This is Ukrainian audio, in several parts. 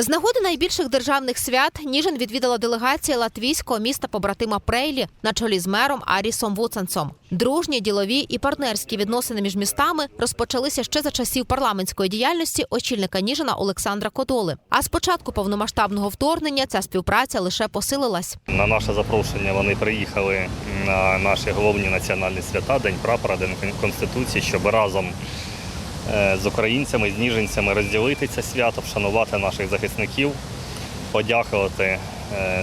З нагоди найбільших державних свят Ніжин відвідала делегація латвійського міста побратима Прейлі на чолі з мером Арісом Вуценцом. Дружні, ділові і партнерські відносини між містами розпочалися ще за часів парламентської діяльності очільника Ніжина Олександра Кодоли. А з початку повномасштабного вторгнення ця співпраця лише посилилась. На наше запрошення вони приїхали на наші головні національні свята, День прапора, День Конституції, щоб разом з українцями, з ніженцями розділити це свято, вшанувати наших захисників, подякувати е,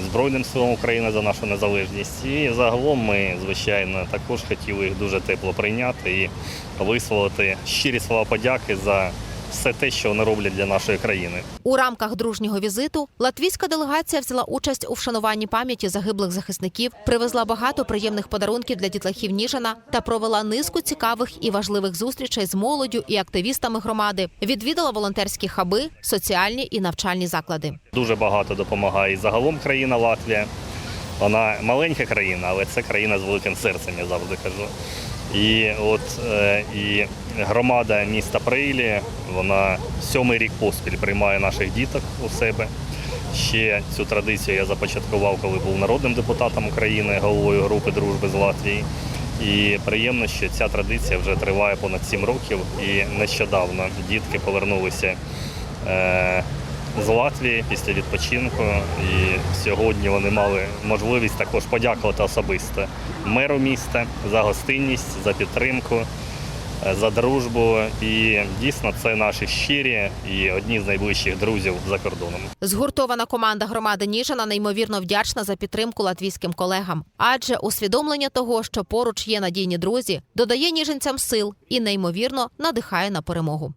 Збройним силам України за нашу незалежність. І загалом ми, звичайно, також хотіли їх дуже тепло прийняти і висловити щирі слова подяки за все те, що вони роблять для нашої країни. У рамках дружнього візиту латвійська делегація взяла участь у вшануванні пам'яті загиблих захисників, привезла багато приємних подарунків для дітлахів Ніжина та провела низку цікавих і важливих зустрічей з молоддю і активістами громади. Відвідала волонтерські хаби, соціальні і навчальні заклади. Дуже багато допомагає і загалом країна Латвія. Вона маленька країна, але це країна з великим серцем, я завжди кажу. І от е, і громада міста Прейлі, вона сьомий рік поспіль приймає наших діток у себе. Ще цю традицію я започаткував, коли був народним депутатом України, головою групи дружби з Латвії. І приємно, що ця традиція вже триває понад сім років. І нещодавно дітки повернулися е, з Латвії після відпочинку. І сьогодні вони мали можливість також подякувати особисто меру міста за гостинність, за підтримку, е, за дружбу. І дійсно це наші щирі і одні з найближчих друзів за кордоном. Згуртована команда громади Ніжина неймовірно вдячна за підтримку латвійським колегам, адже усвідомлення того, що поруч є надійні друзі, додає ніженцям сил і неймовірно надихає на перемогу.